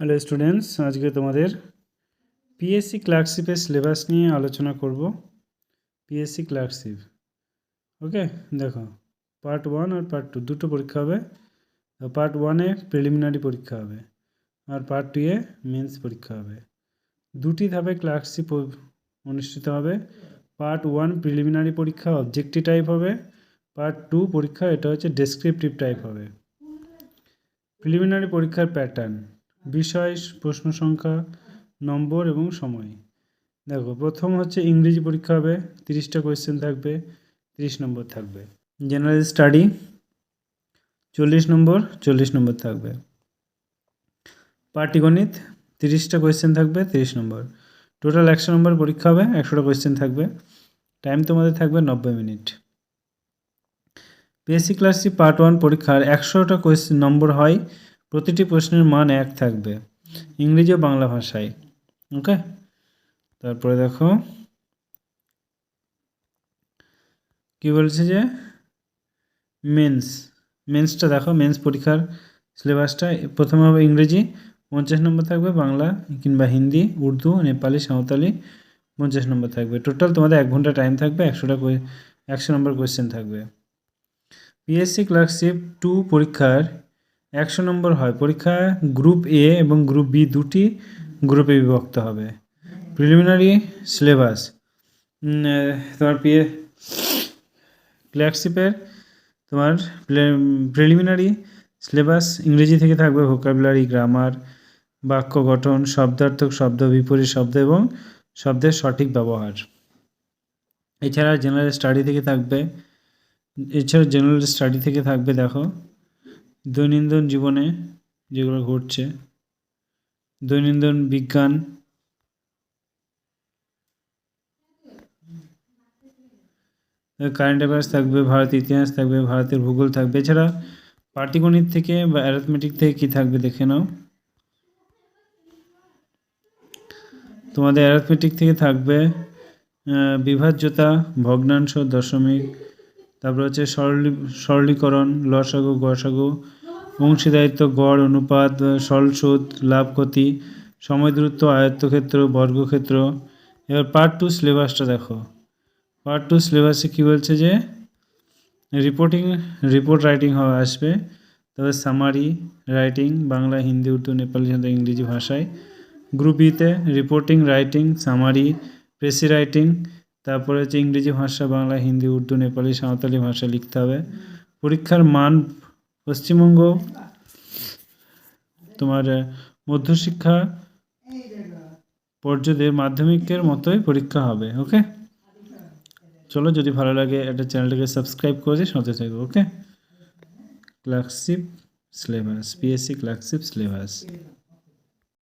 Hello students আজকে তোমাদের PSC ক্লার্কশিপের syllabus নিয়ে আলোচনা করব। পিএসসি ক্লার্কশিপ ওকে দেখো পার্ট ওয়ান আর পার্ট টু দুটো পরীক্ষা হবে। পার্ট ওয়ানে প্রিলিমিনারি পরীক্ষা হবে আর পার্ট টুয়ে মেন্স পরীক্ষা হবে। দুটি ধাপে ক্লার্কশিপ অনুষ্ঠিত হবে। পার্ট ওয়ান প্রিলিমিনারি পরীক্ষা অবজেক্টিভ টাইপ হবে। পার্ট টু পরীক্ষা, এটা হচ্ছে ডেসক্রিপটিভ টাইপ হবে। প্রিলিমিনারি পরীক্ষার প্যাটার্ন বিষয়, প্রশ্ন সংখ্যা, নম্বর এবং সময়। দেখো, প্রথম হচ্ছে ইংরেজি পরীক্ষা হবে, তিরিশটা কোয়েশ্চেন থাকবে, তিরিশ নম্বর থাকবে। জেনারেল স্টাডি চল্লিশ নম্বর চল্লিশ নম্বর থাকবে। পাটিগণিত, তিরিশটা কোয়েশ্চেন থাকবে, তিরিশ নম্বর। টোটাল একশো নম্বর পরীক্ষা হবে, একশোটা কোয়েশ্চেন থাকবে। টাইম তোমাদের থাকবে নব্বই মিনিট। পিএসসি ক্লাসটি পার্ট ওয়ান পরীক্ষার একশোটা কোয়েশ্চেন নম্বর হয় প্রতিটি প্রশ্নের মান এক থাকবে। ইংরেজি ও বাংলা ভাষায়। ওকে? তারপরে দেখো। কি বলছে যে? মেন্স। মেন্সটা দেখো, মেন্স পরীক্ষার সিলেবাসটা। প্রথমে হবে ইংরেজি, পঞ্চাশ নম্বর থাকবে বাংলা কিংবা হিন্দি, উর্দু, নেপালি, সাঁওতালি, পঞ্চাশ নম্বর থাকবে। টোটাল তোমাদের এক ঘণ্টা টাইম থাকবে, একশোটা একশো নম্বর কোয়েশ্চেন থাকবে। পিএসসি ক্লার্কশিপ টু পরীক্ষার একশো নম্বর হয়। পরীক্ষা গ্রুপ এ এবং গ্রুপ বি দুটি গ্রুপে বিভক্ত হবে। প্রিলিমিনারি সিলেবাস তোমার পিএ ক্লার্কশিপের তোমার প্রিলিমিনারি সিলেবাস ইংরেজি থেকে থাকবে ভোকাবুলারি গ্রামার বাক্য গঠন, শব্দার্থক, শব্দ বিপরীত শব্দ এবং শব্দের সঠিক ব্যবহার। এছাড়া জেনারেল স্টাডি থেকে থাকবে। এছাড়া জেনারেল স্টাডি থেকে থাকবে, দেখো। দৈনন্দিন জীবনে যেগুলো ঘটছে, দৈনন্দিন বিজ্ঞান কারেন্ট অ্যাফেয়ার্স থাকবে, ভারতের ইতিহাস থাকবে, ভারতের ভূগোল থাকবে। এছাড়া পাটিগণিত থেকে বা অ্যারিথমেটিক থেকে কী থাকবে দেখে নাও। তোমাদের অ্যারিথমেটিক থেকে থাকবে বিভাজ্যতা, ভগ্নাংশ, দশমিক, তারপর হচ্ছে সরলি, সরলীকরণ, লসাগু, গসাগু অংশীদারিত্ব, গড়, অনুপাত, সরল সুদ, লাভ, ক্ষতি, সময় দূরত্ব আয়ত্তক্ষেত্র বর্গক্ষেত্র এবার পার্ট টু সিলেবাসটা দেখো পার্ট টু সিলেবাসে কী বলছে যে রিপোর্টিং রিপোর্ট রাইটিং হবে, আসবে। তবে সামারি রাইটিং বাংলা, হিন্দি, উর্দু, নেপালি ইংরেজি ভাষায়। গ্রুপ বিতে reporting writing summary precis writing তারপরে হচ্ছে ইংরেজি ভাষা, বাংলা, হিন্দি, উর্দু, নেপালি, সাঁওতালি ভাষা লিখতে হবে। পরীক্ষার মান পশ্চিমবঙ্গ, তোমার মধ্যশিক্ষা পর্যদের মাধ্যমিকের মতোই পরীক্ষা হবে ওকে চলো যদি ভালো লাগে, একটা চ্যানেলটাকে সাবস্ক্রাইব করে সাথে থাকবে okay clerkship syllabus PSC clerkship syllabus